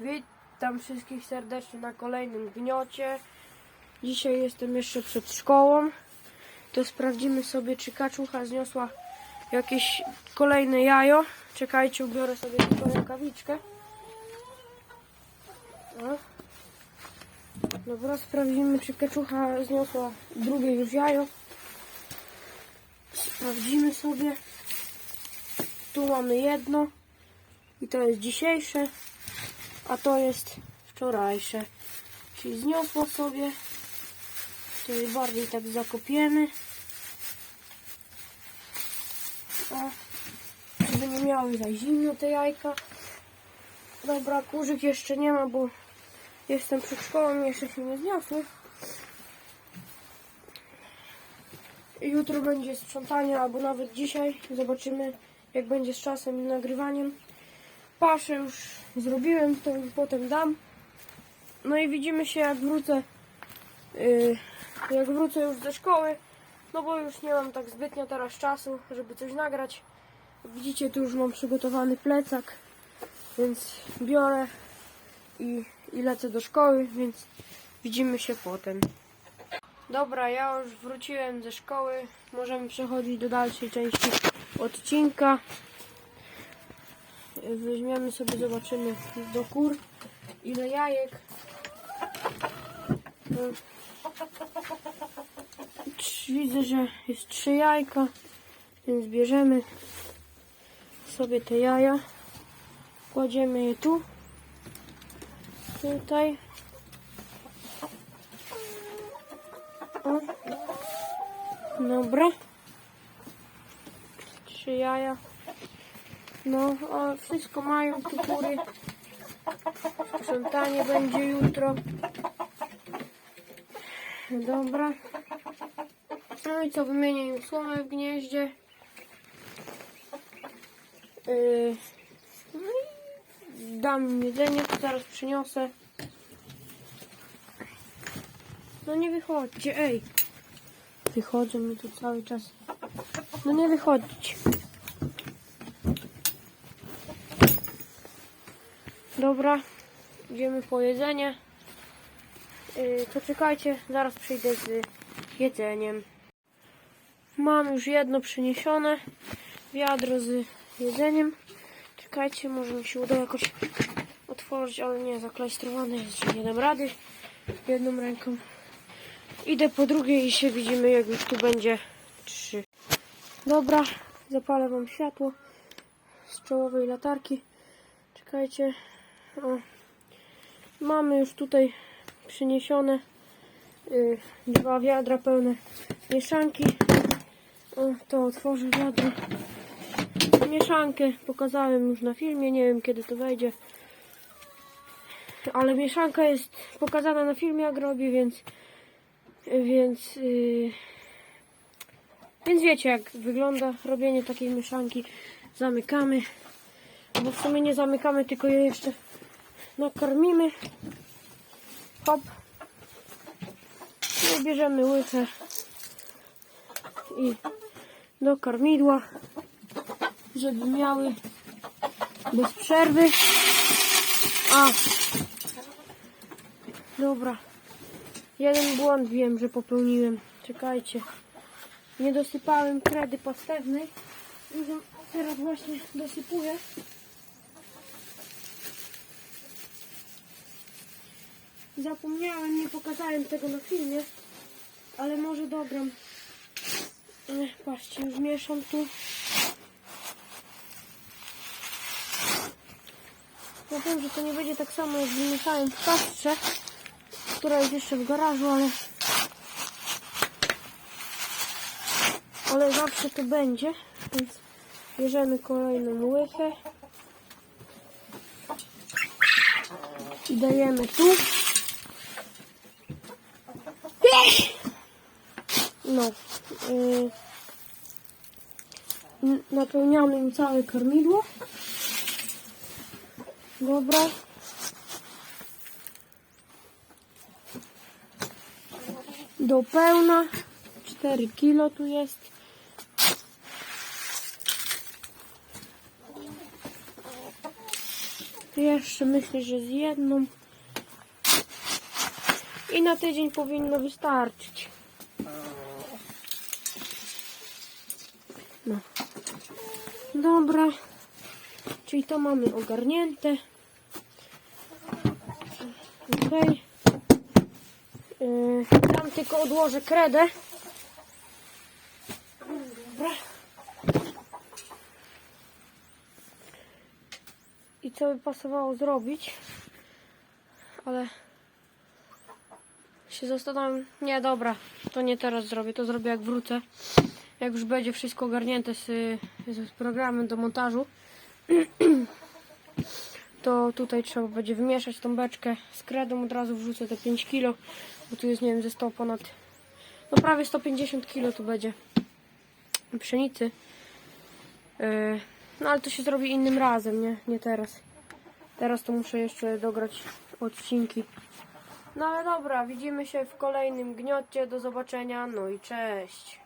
Witam wszystkich serdecznie na kolejnym gniocie. Dzisiaj jestem jeszcze przed szkołą. To sprawdzimy sobie, czy kaczucha zniosła jakieś kolejne jajo. Czekajcie, ubiorę sobie tylko rękawiczkę. Dobra, sprawdzimy, czy kaczucha zniosła drugie już jajo. Sprawdzimy sobie. Tu mamy jedno. I to jest dzisiejsze. A to jest wczorajsze. Czyli zniosło sobie. Tutaj bardziej tak zakopiemy. O, żeby nie miały za zimno te jajka. Dobra, kurzyk jeszcze nie ma, bo jestem przed szkołą jeszcze się nie zniosły. Jutro będzie sprzątanie, albo nawet dzisiaj. Zobaczymy, jak będzie z czasem i nagrywaniem. Paszę już zrobiłem, to potem dam. No i widzimy się, jak wrócę. Yy, jak wrócę już ze szkoły. No bo już nie mam tak zbytnio teraz czasu, żeby coś nagrać. Widzicie, tu już mam przygotowany plecak, więc biorę i, i lecę do szkoły, więc widzimy się potem. Dobra, ja już wróciłem ze szkoły. Możemy przechodzić do dalszej części odcinka. Weźmiemy sobie, zobaczymy do kur ile jajek. Widzę, że jest trzy jajka, więc bierzemy sobie te jaja. Kładziemy je tu. Tutaj. O. Dobra. Trzy jaja. No, wszystko mają tu. Sprzątanie będzie jutro. Dobra. No i co, wymienię im słomę w gnieździe. Yy, no i dam im jedzenie, zaraz przyniosę. No nie wychodźcie, ej. Wychodzą mi tu cały czas. No nie wychodźcie. Dobra, idziemy po jedzenie. Yy, poczekajcie, zaraz przyjdę z jedzeniem. Mam już jedno przyniesione wiadro z jedzeniem. Czekajcie, może mi się uda jakoś otworzyć, ale nie, zaklejstrowane jest, nie dam rady jedną ręką. Idę po drugiej i się widzimy, jak już tu będzie trzy. Dobra, zapalę wam światło z czołowej latarki. Czekajcie. Mamy już tutaj przyniesione y, dwa wiadra pełne mieszanki. O, to otworzę wiadro. Mieszankę pokazałem już na filmie, nie wiem kiedy to wejdzie. Ale mieszanka jest pokazana na filmie jak robię, więc więc y, więc wiecie jak wygląda robienie takiej mieszanki. Zamykamy. Bo w sumie nie zamykamy, tylko je jeszcze nakarmimy. Hop. I bierzemy łychę i do karmidła, żeby miały bez przerwy. A, dobra. Jeden błąd wiem, że popełniłem. Czekajcie. Nie dosypałem kredy pastewnej. Teraz właśnie dosypuję. Zapomniałem, nie pokazałem tego na filmie, ale może dogram. Ech, Patrzcie, już mieszam tu. Ja wiem, że to nie będzie tak samo jak wymieszałem w paszcze, która jest jeszcze w garażu, ale ale zawsze to będzie, więc bierzemy kolejną łychę i dajemy tu. No. Yy, n- napełniamy im całe kormidło. Dobra. Do pełna. 4 kilo tu jest. Jeszcze myślę, że z jedną. I na tydzień powinno wystarczyć. No. Dobra. Czyli to mamy ogarnięte. Okej. Yy, tam tylko odłożę kredę. Dobra. I co by pasowało zrobić? Ale się zastanawiam. Nie, dobra, to nie teraz zrobię, to zrobię jak wrócę. Jak już będzie wszystko ogarnięte z, z programem do montażu, to tutaj trzeba będzie wymieszać tą beczkę z kredą. Od razu wrzucę te 5 kg, bo tu jest, nie wiem, ze 100 ponad, no prawie 150 kg tu będzie pszenicy. Yy, no ale to się zrobi innym razem, nie, nie teraz. Teraz to muszę jeszcze dograć odcinki. No ale dobra, widzimy się w kolejnym gniocie. Do zobaczenia. No i cześć.